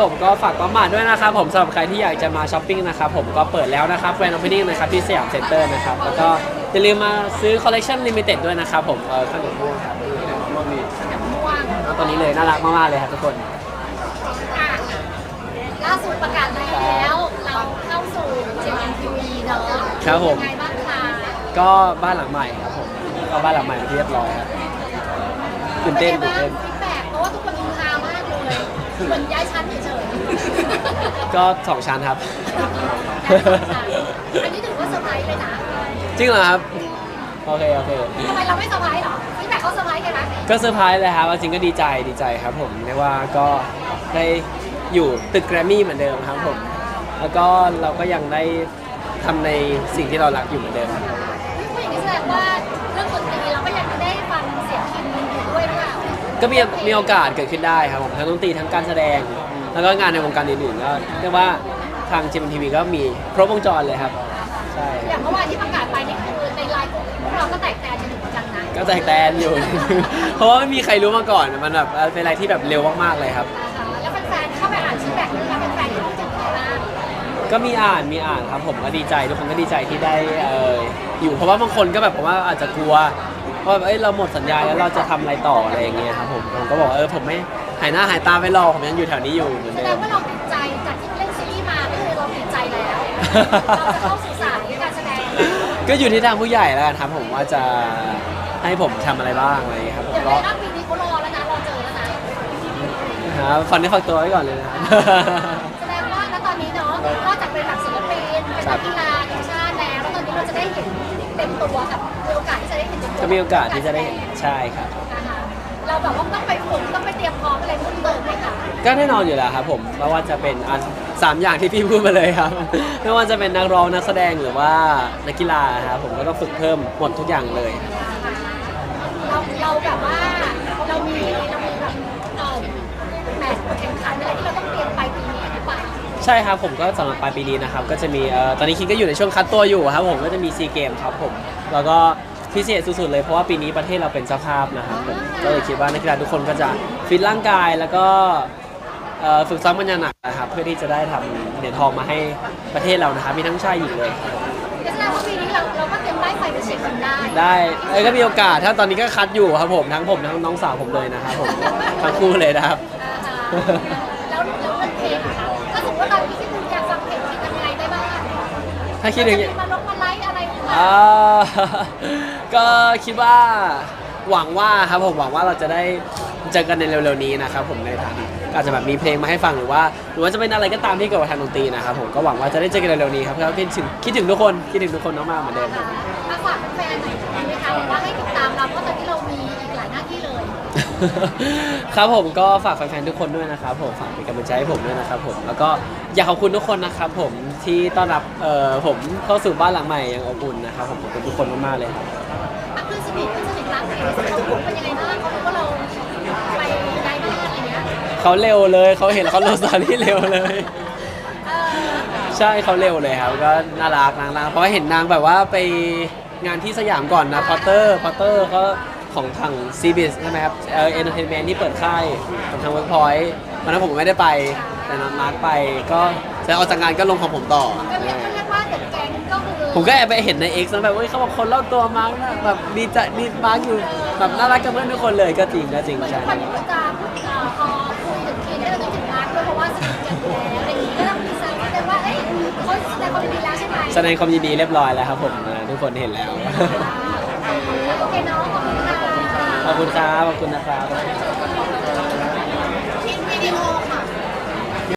ผมก็ฝากประมาทด้วยนะครับผมสำหรับใครที่อยากจะมาช้อปปิ้งนะครับผมก็เปิดแล้วนะครับแวนออฟฟินิ่งนะครับที่สยามเซ็นเตอร์นะครับแล้วก็อย่าลืมมาซื้อคอลเลคชันลิมิเต็ดด้วยนะครับผมเออขนมม่วงครับนี่ขนมม่วงมีม่วงเอาตัวนี้เลยน่ารักมากๆเลยครับทุกคนอะล่าสุดประกาศแล้ว เราเข้าสู่เจมทีวีเนาะครับผมยังไงบ้างคะก็บ้านหลังใหม่ครับผมก็บ้านหลังใหม่เป็นที่เรียบร้อยครับตื่นเต้นตื่นเต้น เลยเหมือนย้ายชั้นเฉยๆก็สองชั้นครับ อันนี้ถือว่าเซอร์ไพรส์เลยนะจริงเหรอครับ โอเคโอเคทำไมเราไม่เซอร์ไพรส์หรอฟีดแบ็กเขาเซอร์ไพรส์กันนะก็เซอร์ไพรส์เลยครับว่าจริงก็ดีใจดีใจครับผมเรียกว่าก็ได้อยู่ตึกแกรมมี่เหมือนเดิมครับผม แล้วก็เราก็ยังได้ทำในสิ่งที่เรารักอยู่เหมือนเดิมผู้หญิงนี่แสดงว่า ก็มีมีโอกาสเกิดขึ้นได้ครับผมทั้งดนตรีทั้งการแสดง แล้วก็งานในวงการอื่นๆก็เรียกว่าทางจีมทีวีก็มีครบวงจรเลยครับใช่อย่างเมื่อวานที่ประกาศไปนี่คือในไลน์กลุ่มพวกเราก็แตกแตนกันอยู่เหมือนกันนะก็แตกแตนอยู่ เพราะว่าไม่มีใครรู้มาก่อนมันแบบเป็นอะไรที่แบบเร็วมากๆเลยครับนะคะแล้วแฟนๆเข้าไปอ่านชีแบ็กด้วยนะแฟนๆที่ต้องจบเลยนะก็มีอ่านมีอ่านครับผมก็ดีใจทุกคนก็ดีใจที่ได้เอออยู่เพราะว่าบางคนก็แบบผมว่าอาจจะกลัว ว่าเอ้ยเราหมดสัญญาแล้วเราจะทำอะไรต่ออะไรอย่างเงี้ยครับผมผมก็บอกว่าเออผมไม่หายหน้าหายตาไปหรอกผมยังอยู่แถวนี้อยู่เหมือนแสเดิดงม ว่าเราติดใจจากที่เล่นซีรีส์มาก็คือเราติดใจแล้ว เราจะเข้าสู่สายการแสดงแล้วก็อยู่ที่ทางผู้ใหญ่แล้วกันครับผมว่าจะให้ผมทำอะไรบ้างอะไรอย่างเงี้ยครับผมอย่างก็ในรอบปีนี้เขารอแล้วนะรอเจอแล้วนะครับฟันได้ฝักตัวไว้ก่อนเลยนะครับ แสดงว่าณตอนนี้เนาะนอกจากเป็นแบบศิลปินเป็นนักกีฬาทีมชาติแล้วแล้วตอนนี้เราจะได้เห็นเต็มตัวกับมีโอกาสที่จะ ได้เห็นเต็มตัวก็มีโอกาสที่จะได้เห็นใช่ครับนะคะเราแบบว่าต้องไปฝึกต้องไปเตรียมพร้อมอะไรเพิ่มเติมไหมคะก็แน่นอนอยู่แล้วครับผมไม่ว่าจะเป็นอันสามอย่างที่พี่พูดมาเลยครับ ไม่ว่าจะเป็นนักร้องนักแสดงหรือว่านักกีฬาครับผมก็ต้องฝึกเพิ่มหมดทุกอย่างเลยเราเราแบบว่าเรามีเรามีแบบเอ่อแมตช์แข่งขันอะไรที่เราต้องเตรียมไปปีนี้หรือเปล่าใช่ครับผมก็สำหรับปลายปีนี้นะครับก็จะมีเอ่อตอนนี้คิดก็อยู่ในช่วงคัดตัวอยู่ครับผมก็จะมีซีเกมครับผมแล้วก็ พิเศษสุดๆเลยเพราะว่าปีนี้ประเทศเราเป็นเจ้าภาพนะครับผมก็เลยคิดว่านักกีฬาทุกคนก็จะฟิตร่างกายแล้วก็เอ่อฝึกซ้อมกันอย่างหนักนะครับเพื่อที่จะได้ทำเหรียญทองมาให้ประเทศเรานะครับมีทั้งชายหญิงเลยครับผมก็แสดงว่าปีนี้เราเราก็เตรียมได้ไฟไปเช็คกันได้ได้เอ้ยก็มีโอกาสถ้าตอนนี้ก็คัดอยู่ครับผมทั้งผมทั้งน้องสาวผมเลยนะครับผมทั้งคู่เลยนะครับ อ่าฮะแล้วแล้วเรื่องเพลงอะคะถ้าสมมติว่าเราคิดถึงอยากฟังเพลงคิดยังไงได้บ้างถ้าคิดถึงจะมีมาลงมาไลฟ์อะไรหรือเปล่า อ่า ก็คิดว่าหวังว่าครับผมหวังว่าเราจะได้เจอกันในเร็วๆนี้นะครับผมในทางอาจจะแบบมีเพลงมาให้ฟังหรือว่า หรือว่าจะเป็นอะไรก็ตามที่เกี่ยวกับทางดนตรีนะครับผมก็หวังว่าจะได้เจอกันเร็วๆนี้ครับแล้วคิดถึงคิดถึงทุกคนคิดถึงทุกคนมากๆเหมือนเดิมครับ ฝากแฟนหน่อยได้ไหมคะบอว่าให้ติดตามเราเพราะตอนนี้เรา ครับผมก็ฝากแฟนๆทุกคนด้วยนะครับผมฝากเป็นกำลังใจให้ผมด้วยนะครับผมแล้วก็อยากขอบคุณทุกคนนะครับผมที่ต้อนรับเอ่อผมเข้าสู่บ้านหลังใหม่อย่างอบอุ่นนะครับผมขอบคุณทุกคนมากๆเลยครับอะเพื่อนสนิทเพื่อนสนิทรักเพลงเขาพูดเป็นยังไงบ้างเขารู้ว่าเราไปย้ายบ้านอะไรเงี้ยเขาเร็วเลยเขาเห็นแล้วเขาโรสตอรี่เร็วเลย เออใช่เขาเร็วเลยครับก็น่ารักนางนางเพราะว่าเห็นนางแบบว่าไปงานที่สยามก่อนนะพอตเตอร์พอตเตอร์เขา ของทางซีบิสใช่ไหมครับเออเอนเตอร์เทนเมนที่เปิดค่ายของทางเวิร์กพอยต์วันนั้นผมไม่ได้ไปแต่น้องมาร์คไปก็แต่ออกจากงานก็ลงของผมต่อ ก็เรียกก็เรียกว่าเด็กแก๊งก็คือผมก็แอบไปเห็นใน X นะแบบเฮ้ยเขาบอกคนรอบตัวมาร์คนะแบบดีใจดีมาร์คอยู่แบบน่ารักกับเพื่อนทุกคนเลยก็จริงก็จริงเหมือนใช่ทุกคนก็จะพูดเอ่อพอคุยถึงทีนี่เราต้องถึงมาร์คด้วยเพราะว่าสนิทกันอยู่แล้วอะไรอย่างนี้ก็ต้องมีแซวกันว่าเอ้ยเขาแสดงความยินดีแล้วใช่ไหมแสดงความยินดีเรียบร้อยแล้วครับผมนะทุกคนเห็นแล้วโอเคเนาะขอบคุณค่ะ ขอบคุณครับ ขอบคุณนะครับ